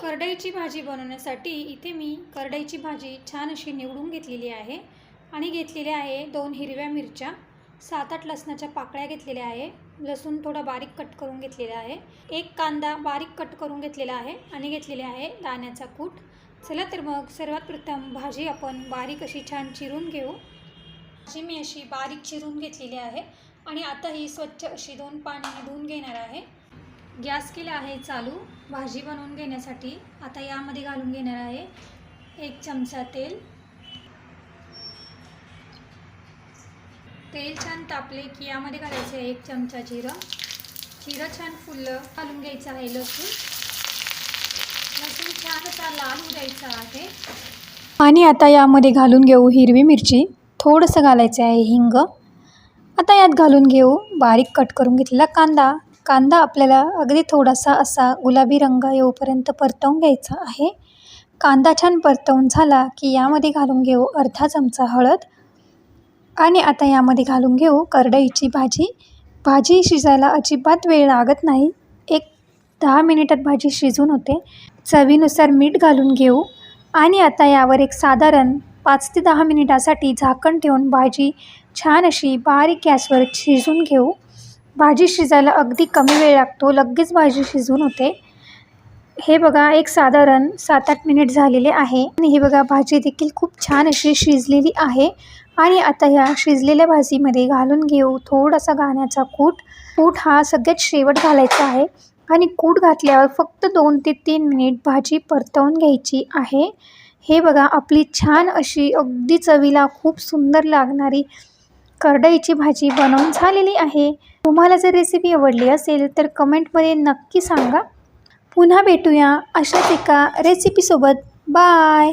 करडईची भाजी बनवण्यासाठी इथे मी करडईची भाजी छान अशी निवडून घेतलेली आहे. आणि घेतलेली आहे दोन हिरव्या मिरच्या सात आठ लसणाच्या पाकळ्या घेतलेल्या आहे. लसूण थोडा बारीक कट करून घेतलेला आहे. एक कांदा बारीक कट करून घेतलेला आहे आणि घेतलेले आहे दाण्याचा कूट. चला तर मग सर्वात प्रथम भाजी आपण बारीक अशी छान चिरून घेऊ. भाजी मी अशी बारीक चिरून घेतलेली आहे. आणि आता ही स्वच्छ अशी दोन पाण्याने धुवून घेणार आहे. गॅस केला आहे चालू. भाजी बनवून घेण्यासाठी आता यामध्ये घालून घेणार आहे एक चमचा तेल. तेल छान तापले की यामध्ये घालायचं आहे एक चमचा जिरं. जिरं छान फुललं घालून घ्यायचं आहे लसूण. लसूण छान असा लाल होऊ द्यायचा आहे. आणि आता यामध्ये घालून घेऊ हिरवी मिरची. थोडंसं घालायचं आहे हिंग. आता यात घालून घेऊ बारीक कट करून घेतलेला कांदा. कांदा आपल्याला अगदी थोडासा असा गुलाबी रंग येऊपर्यंत परतवून घ्यायचा आहे. कांदा छान परतवून झाला की यामध्ये घालून घेऊ अर्धा चमचा हळद आणि आता यामध्ये घालून घेऊ करडईची भाजी. भाजी शिजायला अजिबात वेळ लागत नाही. एक दहा मिनिटात भाजी शिजून होते. चवीनुसार मीठ घालून घेऊ आणि आता यावर एक साधारण पाच ते दहा मिनिटासाठी झाकण ठेवून भाजी छान अशी बारीक गॅसवर शिजून घेऊ. भाजी शिजायला अगदी कमी वेळ लागतो. लगेच भाजी शिजून होते. हे बघा एक साधारण सात आठ मिनिट झालेले आहे. आणि हे बघा भाजी देखील खूप छान अशी शिजलेली आहे. आणि आता ह्या शिजलेल्या भाजीमध्ये घालून घेऊ थोडासा गाण्याचा कूट. कूट हा सगळ्यात शेवट घालायचा आहे. आणि कूट घातल्यावर फक्त दोन ते तीन मिनिट भाजी परतवून घ्यायची आहे. हे बघा आपली छान अशी अगदी चवीला खूप सुंदर लागणारी करडईची भाजी बनवून झालेली आहे. तुम्हाला जर रेसिपी आवडली असेल तर कमेंटमध्ये नक्की सांगा. पुन्हा भेटूया अशाच एका रेसिपीसोबत बाय